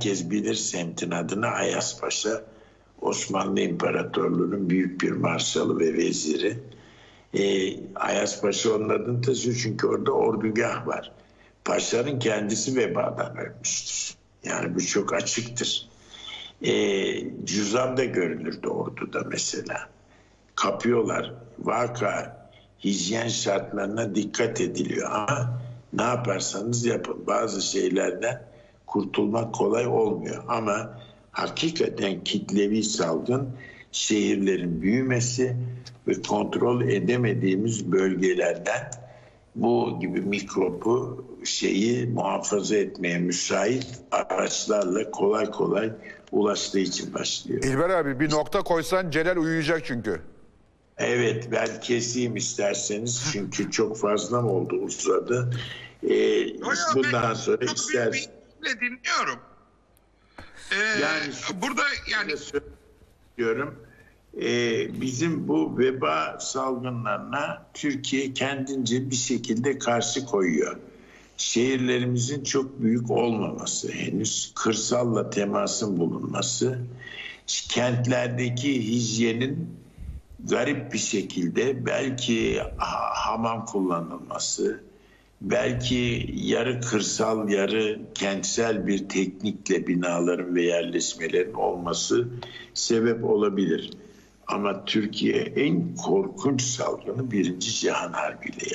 herkes bilir semtin adını Ayaspaşa. Osmanlı İmparatorluğu'nun büyük bir marşalı ve veziri. E, Ayaspaşa onun adını taşıyor çünkü orada ordugah var. Paşanın kendisi vebadan ölmüştür. Yani bu çok açıktır. E, cüzdan da görülürdü orduda mesela. Kapıyorlar. Vaka hijyen şartlarına dikkat ediliyor ama ne yaparsanız yapın. Bazı şeylerden kurtulmak kolay olmuyor ama hakikaten kitlevi salgın şehirlerin büyümesi ve kontrol edemediğimiz bölgelerden bu gibi mikrobu şeyi muhafaza etmeye müsait araçlarla kolay kolay ulaştığı için başlıyor. İlber abi bir nokta koysan Celal uyuyacak çünkü. Evet ben keseyim isterseniz çünkü çok fazla mı oldu uzadı. Ee, bundan sonra çok ilgiyle dinliyorum. Ee, Yani şu- burada yani diyorum. Ee, bizim bu veba salgınlarına Türkiye kendince bir şekilde karşı koyuyor. Şehirlerimizin çok büyük olmaması henüz, kırsalla temasın bulunması, kentlerdeki hijyenin garip bir şekilde belki ha- hamam kullanılması, belki yarı kırsal yarı kentsel bir teknikle binaların ve yerleşmelerin olması sebep olabilir. Ama Türkiye en korkunç salgını Birinci Cihan Harbi'yle